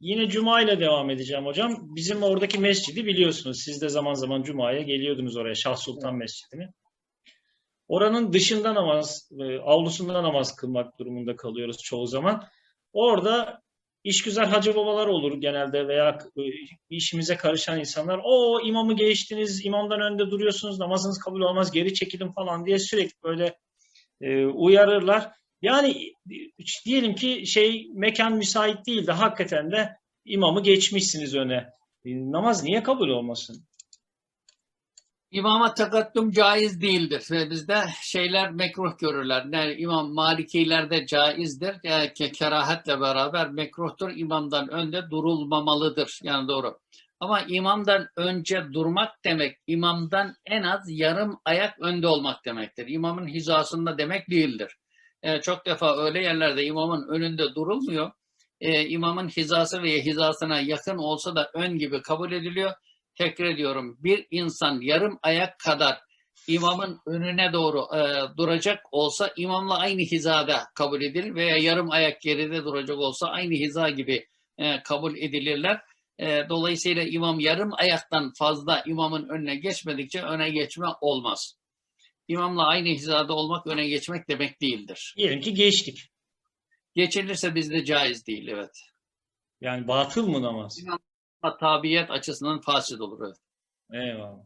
Yine Cuma ile devam edeceğim hocam. Bizim oradaki mescidi biliyorsunuz. Siz de zaman zaman Cuma'ya geliyordunuz oraya Şah Sultan Mescidi'ne. Oranın dışında namaz, e, avlusunda namaz kılmak durumunda kalıyoruz çoğu zaman. Orada işgüzar hacı babalar olur genelde veya e, işimize karışan insanlar. O imamı geçtiniz, imamdan önde duruyorsunuz, namazınız kabul olmaz, geri çekilin falan diye sürekli böyle e, uyarırlar. Yani diyelim ki şey mekan müsait değil de hakikaten de imamı geçmişsiniz öne. E, namaz niye kabul olmasın? İmama takaddüm caiz değildir ve bizde şeyler mekruh görürler. Yani İmam Malikilerde caizdir. Yani ke- kerahatle beraber mekruhtur. İmamdan önde durulmamalıdır. Yani doğru. Ama imamdan önce durmak demek, imamdan en az yarım ayak önde olmak demektir. İmamın hizasında demek değildir. Ee, çok defa öyle yerlerde imamın önünde durulmuyor. Ee, imamın hizası ve hizasına yakın olsa da ön gibi kabul ediliyor tekrar ediyorum bir insan yarım ayak kadar imamın önüne doğru e, duracak olsa imamla aynı hizada kabul edilir veya yarım ayak geride duracak olsa aynı hiza gibi e, kabul edilirler. E, dolayısıyla imam yarım ayaktan fazla imamın önüne geçmedikçe öne geçme olmaz. İmamla aynı hizada olmak öne geçmek demek değildir. Diyelim ki geçtik. Geçilirse bizde caiz değil evet. Yani batıl mı namaz? Ama tabiyet açısından fasit olur. Evet. Eyvallah.